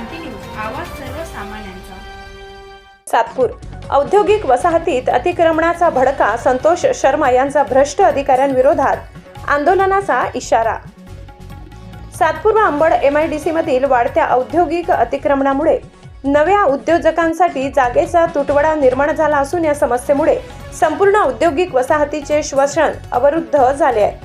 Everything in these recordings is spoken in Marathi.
क्रांती न्यूज आवाज सर्वसामान्यांचा. सातपूर. औद्योगिक वसाहतीत अतिक्रमणाचा भडका संतोष शर्मा यांचा भ्रष्ट अधिकाऱ्यांविरोधात आंदोलनाचा इशारा. सातपूर व अंबड डी मधील वाढत्या औद्योगिक अतिक्रमणामुळे नव्या उद्योजकांसाठी जागेचा तुटवडा निर्माण झाला असून या समस्येमुळे संपूर्ण औद्योगिक वसाहतीचे श्वसन अवरुद्ध झाले आहे.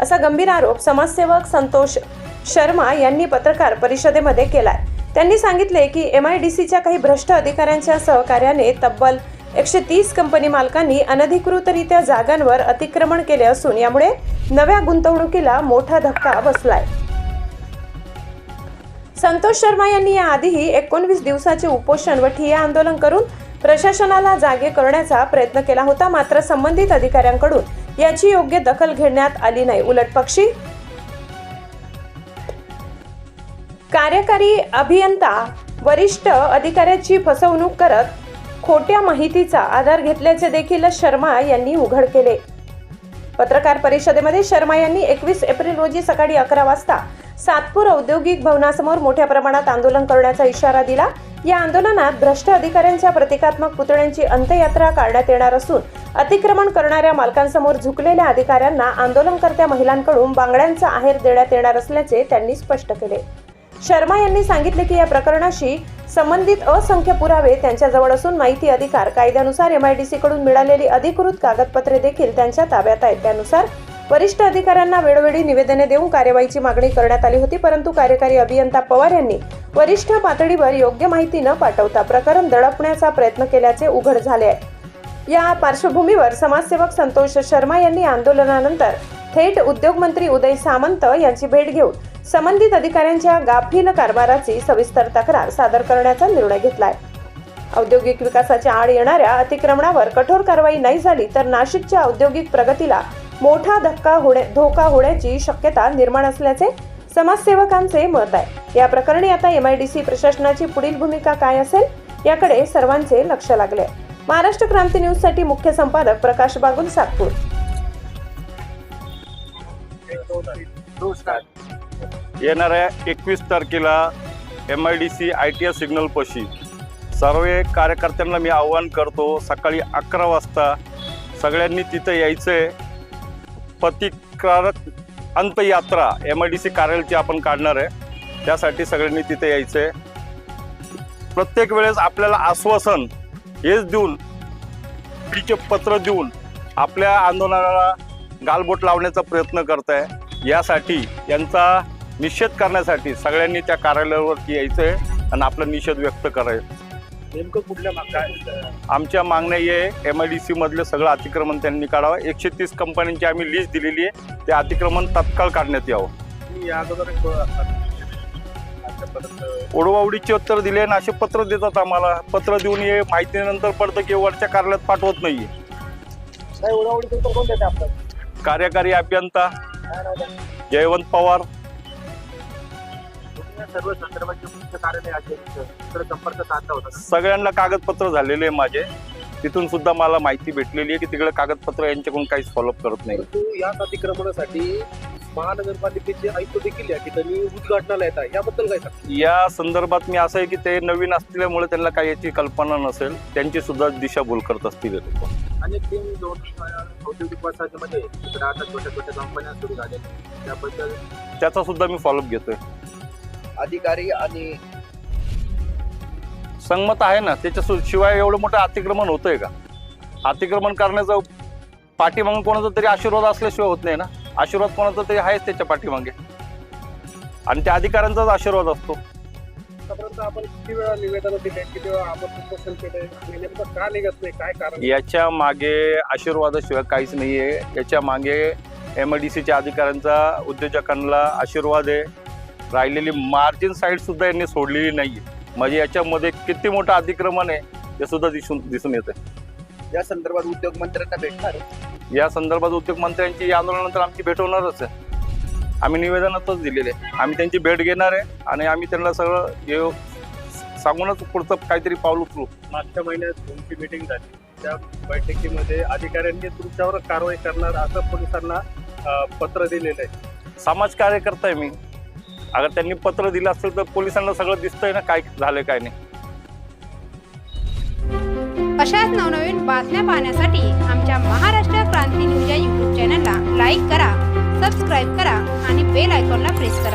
असा गंभीर आरोप समाजसेवक संतोष शर्मा यांनी पत्रकार परिषदेमध्ये केलाय. त्यांनी सांगितले की एम आय डी सीच्या काही भ्रष्ट अधिकाऱ्यांच्या सहकार्याने तब्बल एकशे तीस कंपनी मालकांनी अनधिकृतरित्या जागांवर अतिक्रमण केले असून यामुळे नव्या गुंतवणुकीला मोठा धक्का बसलाय. संतोष शर्मा यांनी याआधीही एकोणवीस दिवसाचे उपोषण व ठिय्या आंदोलन करून प्रशासनाला जागे करण्याचा प्रयत्न केला होता मात्र संबंधित अधिकाऱ्यांकडून याची योग्य दखल घेण्यात आली नाही. उलट पक्षी कार्यकारी अभियंता वरिष्ठ अधिकाऱ्याची फसवणूक करत खोट्या माहितीचा आधार घेतल्याचे देखील शर्मा यांनी उघड केले. पत्रकार परिषदेमध्ये शर्मा यांनी एकवीस एप्रिल रोजी सकाळी अकरा वाजता सातपूर औद्योगिक भवनासमोर मोठ्या प्रमाणात आंदोलन करण्याचा इशारा दिला. या आंदोलनात भ्रष्ट अधिकाऱ्यांच्या प्रतिकात्मक पुतळ्यांची अंत्ययात्रा काढण्यात येणार असून अतिक्रमण करणाऱ्या मालकांसमोर झुकलेल्या अधिकाऱ्यांना आंदोलनकर्त्या महिलांकडून बांगड्यांचा आहेर देण्यात येणार असल्याचे त्यांनी स्पष्ट केले. शर्मा यांनी सांगितले की या प्रकरणाशी संबंधित असंख्य पुरावे त्यांच्याजवळ असून माहिती अधिकार कायद्यानुसार एम आय डी कडून मिळालेली अधिकृत कागदपत्रे देखील त्यांच्या ताब्यात आहेत. त्यानुसार वरिष्ठ अधिकाऱ्यांना वेळोवेळी निवेदने देऊन कार्यवाहीची मागणी करण्यात आली होती परंतु कार्यकारी अभियंता पवार यांनी वरिष्ठ पातळीवर योग्य माहिती न पाठवता प्रकरण दडपण्याचा प्रयत्न केल्याचे उघड झाले आहे. या पार्श्वभूमीवर समाजसेवक संतोष शर्मा यांनी आंदोलनानंतर थेट उद्योगमंत्री उदय सामंत यांची भेट घेऊन संबंधित अधिकाऱ्यांच्या गाफील कारभाराची सविस्तर तक्रार सादर करण्याचा निर्णय घेतलाय. औद्योगिक विकासाच्या आड येणाऱ्या अतिक्रमणावर कठोर कारवाई नाही झाली तर नाशिकच्या औद्योगिक प्रगतीला मोठा धक्का होणे धोका होण्याची शक्यता निर्माण असल्याचे समाजसेवकांचे मत आहे. या प्रकरणी आता एम आय डी सी प्रशासनाची पुढील भूमिका काय असेल याकडे सर्वांचे लक्ष लागले आहे. महाराष्ट्र क्रांती न्यूजसाठी मुख्य संपादक प्रकाश बागुल सातपूर. येणाऱ्या एकवीस तारखेला M I D C I T S signal पशी सर्व कार्यकर्त्यांना मी आव्हान करतो सकाळी अकरा वाजता सगळ्यांनी तिथं यायचं आहे प्रतिकारक अंतयात्रा एम आय डी सी कार्यालयाची आपण काढणार आहे. त्यासाठी सगळ्यांनी तिथे यायचं आहे प्रत्येक वेळेस आपल्याला आश्वासन हेच देऊन पीचे पत्र देऊन आपल्या आंदोलनाला गालबोट लावण्याचा प्रयत्न करत आहे यासाठी यांचा निषेध करण्यासाठी सगळ्यांनी त्या कार्यालयावरती यायचं आहे आणि आपला निषेध व्यक्त करायचं. नेमकं कुठल्या माग काय आमच्या मागण्या हे एम आय डी सी मधले सगळं अतिक्रमण त्यांनी काढावं. एकशे तीस कंपन्यांची आम्ही लिस्ट दिलेली आहे. ते अतिक्रमण तत्काळ काढण्यात यावं. या अगोदर ओढवावडीचे उत्तर दिले आणि असे पत्र देतात आम्हाला. पत्र देऊन हे माहितीनंतर पडतं की वरच्या कार्यालयात पाठवत नाहीये. काय उडावडी तर कोण देते आपल्याला? कार्यकारी अभियंता? जयवंत पवार. सर्व संदर्भाचे मुख्य कार्यालय अध्यक्ष तिकडे संपर्क साधला होता का? सगळ्यांना कागदपत्र झालेले आहे माझे. तिथून सुद्धा मला माहिती भेटलेली आहे की तिकडे कागदपत्र यांच्याकडून काहीच फॉलोअप करत नाही. याच अतिक्रमणासाठी महानगरपालिकेचे आयुक्त देखील या ठिकाणी उद्घाटनाला येत आहे. याबद्दल काय सांगता या संदर्भात मी असं आहे की ते नवीन असल्यामुळे त्यांना काही याची कल्पना नसेल. त्यांची सुद्धा दिशाभूल करत असतील हे अनेक तीन दोन औद्योगिक वसाहतीमध्ये आता छोट्या छोट्या कंपन्या सुरू झाल्या त्याबद्दल त्याचा सुद्धा मी फॉलोअप घेतोय. अधिकारी आणि संमत आहे ना त्याच्या शिवाय एवढं मोठं अतिक्रमण होतंय का? अतिक्रमण करण्याचा पाठीमागे कोणाचा तरी आशीर्वाद असल्याशिवाय होत नाही ना? आशीर्वाद कोणाचा तरी आहेच त्याच्या पाठीमागे. आणि त्या अधिकाऱ्यांचाच आशीर्वाद असतो. आतापर्यंत आपण किती वेळा निवेदन दिले किती वेळा आपण उपोषण केले आणि नेमकं का निघत नाही काय कारण? याच्या मागे आशीर्वादाशिवाय काहीच नाही आहे याच्या मागे एम आय डी सीच्या अधिकाऱ्यांचा उद्योजकांना आशीर्वाद आहे. राहिलेली मार्जिन साईड सुद्धा यांनी सोडलेली नाही आहे म्हणजे याच्यामध्ये किती मोठं अतिक्रमण आहे हे सुद्धा दिसून दिसून येतं या संदर्भात उद्योग मंत्र्यांना भेटणार या संदर्भात उद्योग मंत्र्यांची या आंदोलनानंतर आमची भेट होणारच आहे. आम्ही निवेदनातच दिलेले आहे. आम्ही त्यांची भेट घेणार आहे आणि आम्ही त्यांना सगळं हे सांगूनच पुढचं काहीतरी पाऊल उचलू. मागच्या महिन्यात तुमची मीटिंग झाली. त्या बैठकीमध्ये अधिकाऱ्यांनी तुमच्यावर कारवाई करणार असं पोलिसांना पत्र दिलेलं आहे. समाज कार्यकर्ता आहे मी. अगर त्यांनी पत्र दिलं असेल तर पोलिसांना सगळं दिसतंय ना काय झालं काय नाही. अशाच नवनवीन बातम्या पाहण्यासाठी आमच्या महाराष्ट्र क्रांती न्यूज या यूट्यूब चॅनलला लाईक करा सबस्क्राईब करा आणि बेल आयकॉनला प्रेस करा.